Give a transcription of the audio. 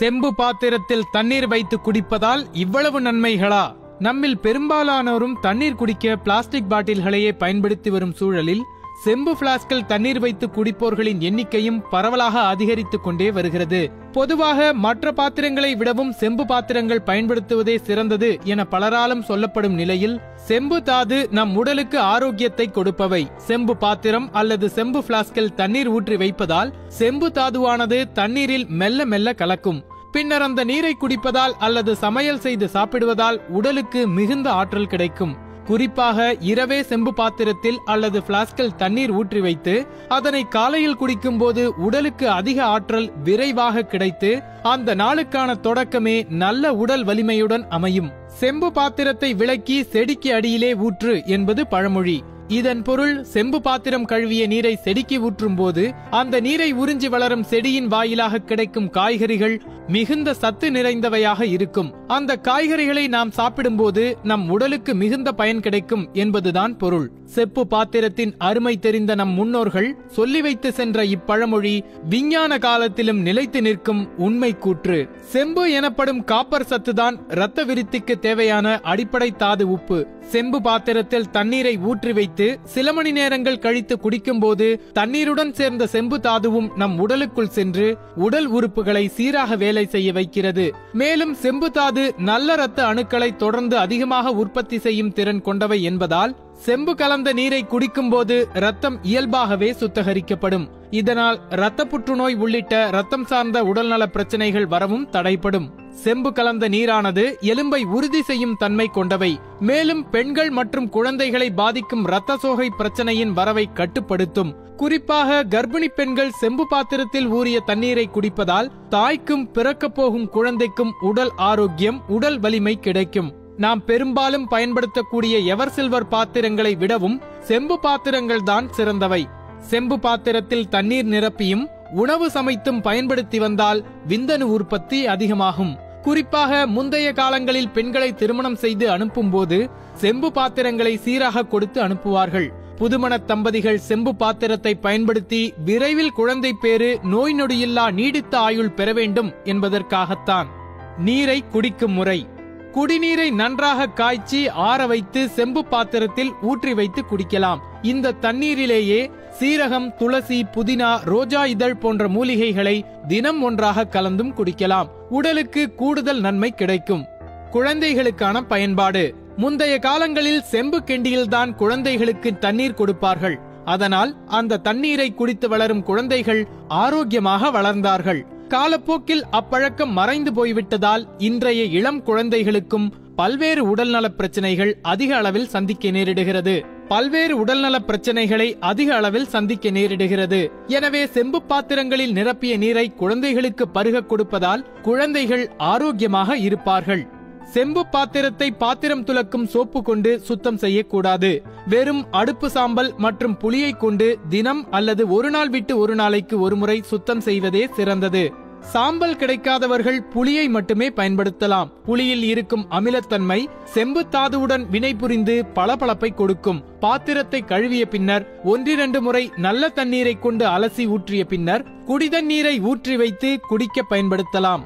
செம்பு பாத்திரத்தில் தண்ணீர் வைத்து குடிப்பதால் இவ்வளவு நன்மைகளா? நம்மில் பெரும்பாலானோரும் தண்ணீர் குடிக்க பிளாஸ்டிக் பாட்டில்களையே பயன்படுத்தி வரும் சூழலில் செம்பு பிளாஸ்கில் தண்ணீர் வைத்து குடிப்போர்களின் எண்ணிக்கையும் பரவலாக அதிகரித்துக் கொண்டே வருகிறது. பொதுவாக மற்ற பாத்திரங்களை விடவும் செம்பு பாத்திரங்கள் பயன்படுத்துவதே சிறந்தது என பலராலும் சொல்லப்படும் நிலையில் செம்பு தாது நம் உடலுக்கு ஆரோக்கியத்தை கொடுப்பவை. செம்பு பாத்திரம் அல்லது செம்பு பிளாஸ்கில் தண்ணீர் ஊற்றி வைப்பதால் செம்பு தாதுவானது தண்ணீரில் மெல்ல மெல்ல கலக்கும். பின்னர் அந்த நீரை குடிப்பதால் அல்லது சமையல் செய்து சாப்பிடுவதால் உடலுக்கு மிகுந்த ஆற்றல் கிடைக்கும். குறிப்பாக இரவே செம்பு பாத்திரத்தில் அல்லது பிளாஸ்கில் தண்ணீர் ஊற்றி வைத்து அதனை காலையில் குடிக்கும்போது உடலுக்கு அதிக ஆற்றல் விரைவாக கிடைத்து அந்த நாளுக்கான தொடக்கமே நல்ல உடல் வலிமையுடன் அமையும். செம்பு பாத்திரத்தை விளக்கி செடிக்கு அடியிலே ஊற்று என்பது பழமொழி. இதன் பொருள் செம்பு பாத்திரம் கழுவிய நீரை செடிக்கு ஊற்றும் போது அந்த நீரை உறிஞ்சி வளரும் செடியின் வாயிலாக கிடைக்கும் காய்கறிகள் மிகுந்த சத்து நிறைந்தவையாக இருக்கும். அந்த காய்கறிகளை நாம் சாப்பிடும்போது நம் உடலுக்கு மிகுந்த பயன் கிடைக்கும் என்பதுதான் பொருள். செப்பு பாத்திரத்தின் அருமை தெரிந்த நம் முன்னோர்கள் சொல்லி வைத்து சென்ற இப்பழமொழி விஞ்ஞான காலத்திலும் நிலைத்து நிற்கும் உண்மை கூற்று. செம்பு எனப்படும் காப்பர் சத்துதான் இரத்த விருத்திக்கு தேவையான அடிப்படை தாது உப்பு. செம்பு பாத்திரத்தில் தண்ணீரை ஊற்றி வைத்து சில மணி நேரங்கள் கழித்து குடிக்கும்போது தண்ணீருடன் சேர்ந்த செம்பு தாதுவும் நம் உடலுக்குள் சென்று உடல் உறுப்புகளை சீராக வேலை செய்ய வைக்கிறது. மேலும் செம்பு தாது நல்ல இரத்த அணுக்களை தொடர்ந்து அதிகமாக உற்பத்தி செய்யும் திறன் கொண்டவை என்பதால் செம்பு கலந்த நீரை குடிக்கும்போது ரத்தம் இயல்பாகவே சுத்தகரிக்கப்படும். இதனால் இரத்த புற்றுநோய் உள்ளிட்ட ரத்தம் சார்ந்த உடல்நல பிரச்சனைகள் வரவும் தடைப்படும் செம்பு கலந்த நீரானது எலும்பை உறுதி செய்யும் தன்மை கொண்டவை. மேலும் பெண்கள் மற்றும் குழந்தைகளை பாதிக்கும் இரத்த சோகை பிரச்சனையின் வரவை கட்டுப்படுத்தும். குறிப்பாக கர்ப்பிணி பெண்கள் செம்பு பாத்திரத்தில் ஊறிய தண்ணீரை குடிப்பதால் தாய்க்கும் பிறக்கப் போகும் குழந்தைக்கும் உடல் ஆரோக்கியம் உடல் வலிமை கிடைக்கும். நாம் பெரும்பாலும் பயன்படுத்தக்கூடிய எவர் சில்வர் பாத்திரங்களை விடவும் செம்பு பாத்திரங்கள் தான் சிறந்தவை. செம்பு பாத்திரத்தில் தண்ணீர் நிரப்பியும் உணவு சமைத்தும் பயன்படுத்தி வந்தால் விந்தணு உற்பத்தி அதிகமாகும். குறிப்பாக முந்தைய காலங்களில் பெண்களை திருமணம் செய்து அனுப்பும்போது செம்பு பாத்திரங்களை சீராக கொடுத்து அனுப்புவார்கள். புதுமண தம்பதிகள் செம்பு பாத்திரத்தை பயன்படுத்தி விரைவில் குழந்தை பேறு நோய் நொடியில்லா நீடித்த ஆயுள் பெற வேண்டும் என்பதற்காகத்தான். நீரை குடிக்கும் முறை. குடிநீரை நன்றாக காய்ச்சி ஆற வைத்து செம்பு பாத்திரத்தில் ஊற்றி வைத்து குடிக்கலாம். இந்த தண்ணீரிலேயே சீரகம் துளசி புதினா ரோஜா இதழ் போன்ற மூலிகைகளை தினம் ஒன்றாக கலந்தும் குடிக்கலாம். உடலுக்கு கூடுதல் நன்மை கிடைக்கும். குழந்தைகளுக்கான பயன்பாடு. முந்தைய காலங்களில் செம்பு கெண்டியில்தான் குழந்தைகளுக்கு தண்ணீர் கொடுப்பார்கள். அதனால் அந்த தண்ணீரை குடித்து வளரும் குழந்தைகள் ஆரோக்கியமாக வளர்ந்தார்கள். காலப்போக்கில் அப்பழக்கம் மறைந்து போய்விட்டதால் இன்றைய இளம் குழந்தைகளுக்கும் பல்வேறு உடல்நலப் பிரச்சனைகள் அதிக அளவில் சந்திக்க நேரிடுகிறது. பல்வேறு உடல்நல பிரச்சனைகளை அதிக அளவில் சந்திக்க நேரிடுகிறது. எனவே செம்பு பாத்திரங்களில் நிரப்பிய நீரை குழந்தைகளுக்கு பருக கொடுப்பதால் குழந்தைகள் ஆரோக்கியமாக இருப்பார்கள். செம்பு பாத்திரத்தை பாத்திரம் துலக்கும் சோப்பு கொண்டு சுத்தம் செய்யக்கூடாது. வெறும் அடுப்பு சாம்பல் மற்றும் புளியை கொண்டு தினம் அல்லது ஒரு நாள் விட்டு ஒரு நாளைக்கு ஒருமுறை சுத்தம் செய்வதே சிறந்தது. சாம்பல் கிடைக்காதவர்கள் புளியை மட்டுமே பயன்படுத்தலாம். புளியில் இருக்கும் அமிலத்தன்மை செம்பு தாதுவுடன் வினைபுரிந்து பளபளப்பை கொடுக்கும். பாத்திரத்தை கழுவிய பின்னர் ஒன்றிரண்டு முறை நல்ல தண்ணீரை கொண்டு அலசி ஊற்றிய பின்னர் குடிதண்ணீரை ஊற்றி வைத்து குடிக்க பயன்படுத்தலாம்.